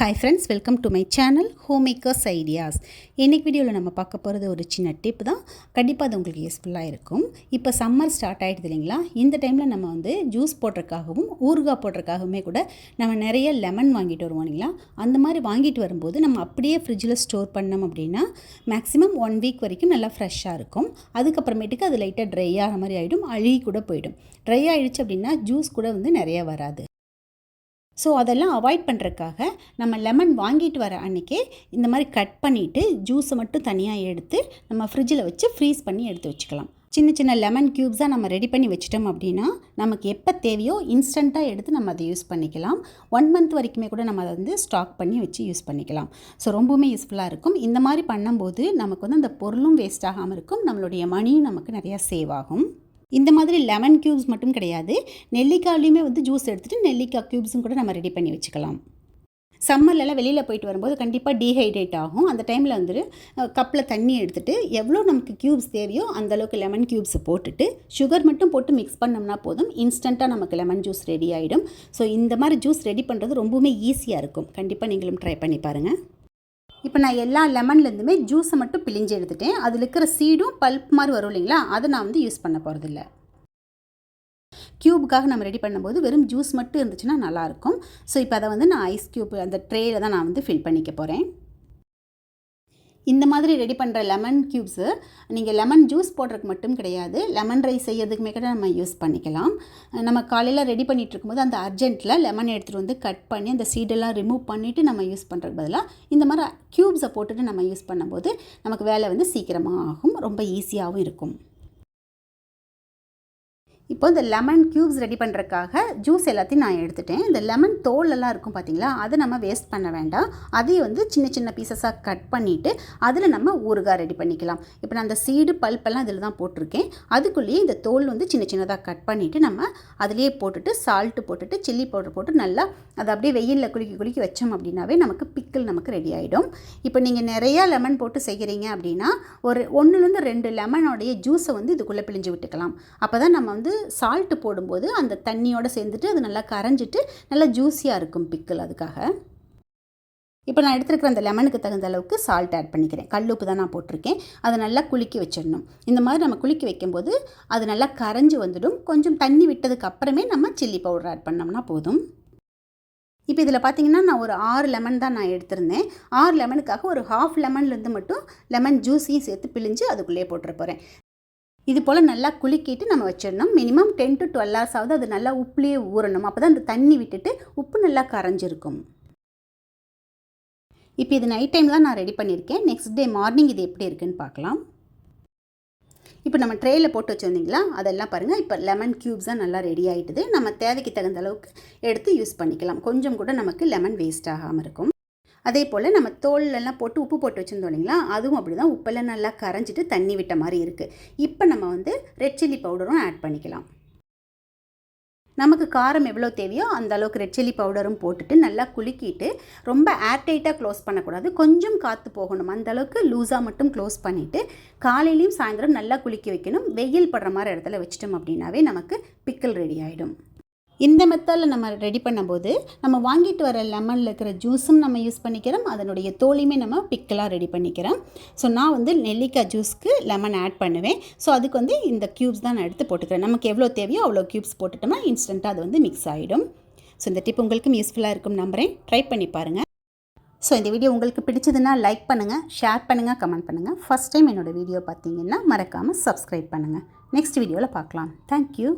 Hi friends welcome to my channel home makers ideas இன்றைக்கி வீடியோவில் நம்ம பார்க்க போகிறது ஒரு சின்ன டிப் தான். கண்டிப்பாக அது உங்களுக்கு யூஸ்ஃபுல்லாக இருக்கும். இப்போ சம்மர் ஸ்டார்ட் ஆகிடுது இல்லைங்களா? இந்த டைமில் நம்ம வந்து ஜூஸ் போடுறதுக்காகவும் ஊறுகாய் போடுறதுக்காகவுமே கூட நம்ம நிறைய லெமன் வாங்கிட்டு வருவோம் இல்லைங்களா? அந்த மாதிரி வாங்கிட்டு வரும்போது நம்ம அப்படியே ஃப்ரிட்ஜில் ஸ்டோர் பண்ணோம் அப்படின்னா மேக்ஸிமம் ஒன் வீக் வரைக்கும் நல்லா ஃப்ரெஷ்ஷாக இருக்கும். அதுக்கப்புறமேட்டுக்கு அது லைட்டாக ட்ரை ஆகிற மாதிரி ஆகிடும் அழுகி கூட போயிடும். ட்ரை ஆகிடுச்சு அப்படின்னா ஜூஸ் கூட வந்து நிறைய வராது. ஸோ அதெல்லாம் அவாய்ட் பண்ணுறதுக்காக நம்ம லெமன் வாங்கிட்டு வர அன்றைக்கே இந்த மாதிரி கட் பண்ணிவிட்டு ஜூஸை மட்டும் தனியாக எடுத்து நம்ம ஃப்ரிட்ஜில் வச்சு ஃப்ரீஸ் பண்ணி எடுத்து வச்சுக்கலாம். சின்ன சின்ன லெமன் க்யூப்ஸாக நம்ம ரெடி பண்ணி வச்சிட்டோம் அப்படின்னா நமக்கு எப்போ தேவையோ இன்ஸ்டண்ட்டாக எடுத்து நம்ம அதை யூஸ் பண்ணிக்கலாம். ஒன் மந்த் வரைக்குமே கூட நம்ம அதை வந்து ஸ்டாக் பண்ணி வச்சு யூஸ் பண்ணிக்கலாம். ஸோ ரொம்பவுமே யூஸ்ஃபுல்லாக இருக்கும். இந்த மாதிரி பண்ணும்போது நமக்கு வந்து அந்த பொருளும் வேஸ்ட் ஆகாமல் இருக்கும். நம்மளுடைய மணியும் நமக்கு நிறையா சேவ் ஆகும். இந்த மாதிரி லெமன் க்யூப்ஸ் மட்டும் கிடையாது. நெல்லிக்காயிலையுமே வந்து ஜூஸ் எடுத்துகிட்டு நெல்லிக்காய் க்யூப்ஸும் கூட நம்ம ரெடி பண்ணி வச்சுக்கலாம். சம்மர்லலாம் வெளியில் போயிட்டு வரும்போது கண்டிப்பாக டீஹைட்ரேட் ஆகும். அந்த டைமில் வந்துட்டு கப்பில் தண்ணி எடுத்துகிட்டு எவ்வளோ நமக்கு க்யூப்ஸ் தேவையோ அந்த அளவுக்கு லெமன் க்யூப்ஸை போட்டுட்டு சுகர் மட்டும் போட்டு மிக்ஸ் பண்ணோம்னா போதும். இன்ஸ்டண்ட்டாக நமக்கு லெமன் ஜூஸ் ரெடி ஆகிடும் ஸோ இந்த மாதிரி ஜூஸ் ரெடி பண்ணுறது ரொம்பவுமே ஈஸியாக இருக்கும். கண்டிப்பாக நீங்களும் ட்ரை பண்ணி பாருங்கள் இப்போ நான் எல்லா லெமன்லேருந்துமே ஜூஸை மட்டும் பிழிஞ்சு எடுத்துட்டேன். அதில் இருக்கிற சீடும் பல்ப் மாதிரி வரும் இல்லைங்களா? அதை நான் வந்து யூஸ் பண்ண போகிறதில்ல க்யூபுக்காக நம்ம ரெடி பண்ணும்போது வெறும் ஜூஸ் மட்டும் இருந்துச்சுன்னா நல்லாயிருக்கும். ஸோ இப்போ அதை வந்து நான் ஐஸ் க்யூப் அந்த ட்ரேயில் தான் நான் வந்து ஃபில் பண்ணிக்க போகிறேன் இந்த மாதிரி ரெடி பண்ணுற லெமன் க்யூப்ஸு நீங்கள் லெமன் ஜூஸ் போடுறதுக்கு மட்டும் கிடையாது. லெமன் ரைஸ் செய்யறதுக்குமே கூட நம்ம யூஸ் பண்ணிக்கலாம். நம்ம காலையில் ரெடி பண்ணிகிட்டு இருக்கும்போது அந்த அர்ஜென்ட்டில் லெமன் எடுத்துகிட்டு வந்து கட் பண்ணி அந்த சீடெல்லாம் ரிமூவ் பண்ணிவிட்டு நம்ம யூஸ் பண்ணுறதுக்கு பதிலாக இந்த மாதிரி க்யூப்ஸை போட்டுட்டு நம்ம யூஸ் பண்ணும்போது நமக்கு வேலை வந்து சீக்கிரமாக ஆகும். ரொம்ப ஈஸியாகவும் இருக்கும். இப்போ இந்த லெமன் க்யூப்ஸ் ரெடி பண்ணுறதுக்காக ஜூஸ் எல்லாத்தையும் நான் எடுத்துட்டேன். இந்த லெமன் தோலெல்லாம் இருக்கும் பார்த்தீங்களா அதை நம்ம வேஸ்ட் பண்ண வேண்டாம். அதையும் வந்து சின்ன சின்ன பீசஸாக கட் பண்ணிவிட்டு அதில் நம்ம ஊறுகாய் ரெடி பண்ணிக்கலாம். இப்போ நான் அந்த சீடு பல்ப்பெல்லாம் இதில் தான் போட்டிருக்கேன். அதுக்குள்ளேயே இந்த தோல் வந்து சின்ன சின்னதாக கட் பண்ணிவிட்டு நம்ம அதிலேயே போட்டுட்டு சால்ட்டு போட்டுட்டு சில்லி பவுடர் போட்டு நல்லா அதை அப்படியே வெயிலில் குலுக்கி குலுக்கி வச்சோம் அப்படின்னாவே நமக்கு பிக்கிள் நமக்கு ரெடி ஆகிடும் இப்போ நீங்கள் நிறையா லெமன் போட்டு செய்கிறீங்க அப்படின்னா ஒரு ஒன்றுலேருந்து ரெண்டு லெமனோடைய ஜூஸை வந்து இதுக்குள்ளே பிழிஞ்சு விட்டுக்கலாம். அப்போ தான் நம்ம வந்து சால்ட்டு போடும்போது அந்த தண்ணியோடு சேர்ந்துட்டு அது நல்லா கரைஞ்சிட்டு நல்லா ஜூஸியாக இருக்கும் பிக்கிள் அதுக்காக. இப்போ நான் எடுத்துருக்கிற அந்த லெமனுக்கு தகுந்த அளவுக்கு சால்ட் ஆட் பண்ணிக்கிறேன். கல்லுப்பு தான் நான் போட்டிருக்கேன். அதை நல்லா குலுக்கி வச்சிடணும். இந்த மாதிரி நம்ம குலுக்கி வைக்கும்போது அது நல்லா கரைஞ்சி வந்துடும். கொஞ்சம் தண்ணி விட்டதுக்கு அப்புறமே நம்ம சில்லி பவுடர் ஆட் பண்ணோம்னா போதும். இப்போ இதில் பார்த்தீங்கன்னா நான் ஒரு ஆறு லெமன் தான் நான் எடுத்திருந்தேன். ஆறு லெமனுக்காக ஒரு ஹாஃப் லெமன்லேருந்து மட்டும் லெமன் ஜூஸையும் சேர்த்து பிழிஞ்சு அதுக்குள்ளேயே போட்டுற போகிறேன் இது போல் நல்லா குலுக்கிட்டு நம்ம வச்சிடணும். Minimum ten to twelve hours ஆகுது அது நல்லா உப்புலேயே ஊறணும். அப்போ தான் அந்த தண்ணி விட்டுட்டு உப்பு நல்லா கரைஞ்சிருக்கும். இப்போ இது நைட் டைம் தான் நான் ரெடி பண்ணியிருக்கேன் நெக்ஸ்ட் டே மார்னிங் இது எப்படி இருக்குன்னு பார்க்கலாம். இப்போ நம்ம ட்ரேயில் போட்டு வச்சுருந்தீங்களா? அதெல்லாம் பாருங்கள் இப்போ லெமன் க்யூப்ஸாக நல்லா ரெடி ஆகிட்டுது நம்ம தேவைக்கு தகுந்த அளவுக்கு எடுத்து யூஸ் பண்ணிக்கலாம். கொஞ்சம் கூட நமக்கு லெமன் வேஸ்ட் ஆகாமல் இருக்கும். அதே போல் நம்ம தோல்லெல்லாம் போட்டு உப்பு போட்டு வச்சுருந்தோம் இல்லைங்களா? அதுவும் அப்படி தான் உப்பெல்லாம் நல்லா கரைஞ்சிட்டு தண்ணி விட்ட மாதிரி இருக்குது இப்போ நம்ம வந்து ரெட் சில்லி பவுடரும் ஆட் பண்ணிக்கலாம். நமக்கு காரம் எவ்வளோ தேவையோ அந்த அளவுக்கு ரெட் சில்லி பவுடரும் போட்டுட்டு நல்லா குலுக்கிட்டு ரொம்ப ஏர்டைட்டாக க்ளோஸ் பண்ணக்கூடாது. கொஞ்சம் காற்று போகணும். அந்த அளவுக்கு லூஸாக மட்டும் க்ளோஸ் பண்ணிவிட்டு காலையிலையும் சாயந்தரம் நல்லா குலுக்கி வைக்கணும். வெயில் படுற மாதிரி இடத்துல வச்சிட்டோம் அப்படின்னாவே நமக்கு பிக்கல் ரெடி ஆகிடும் இந்த மெத்தடில் நம்ம ரெடி பண்ணும்போது நம்ம வாங்கிட்டு வர லெமனில் இருக்கிற ஜூஸும் நம்ம யூஸ் பண்ணிக்கிறோம். அதனுடைய தோலையுமே நம்ம பிக்கலாக ரெடி பண்ணிக்கிறோம். ஸோ நான் வந்து நெல்லிக்காய் ஜூஸ்க்கு லெமன் ஆட் பண்ணுவேன். ஸோ அதுக்கு வந்து இந்த க்யூப்ஸ் தான் நான் எடுத்து போட்டுக்கிறேன். நமக்கு எவ்வளோ தேவையோ அவ்வளோ க்யூப்ஸ் போட்டுட்டோம்னா இன்ஸ்டண்ட்டாக அது வந்து மிக்ஸ் ஆகிடும் ஸோ இந்த டிப் உங்களுக்கும் யூஸ்ஃபுல்லாக இருக்கும் நம்புகிறேன் ட்ரை பண்ணி பாருங்கள் ஸோ இந்த வீடியோ உங்களுக்கு பிடிச்சதுன்னா லைக் பண்ணுங்கள் ஷேர் பண்ணுங்கள் கமெண்ட் பண்ணுங்கள் ஃபஸ்ட் டைம் என்னோடய வீடியோ பார்த்தீங்கன்னா மறக்காமல் சப்ஸ்கிரைப் பண்ணுங்கள் நெக்ஸ்ட் வீடியோவில் பார்க்கலாம். தேங்க்யூ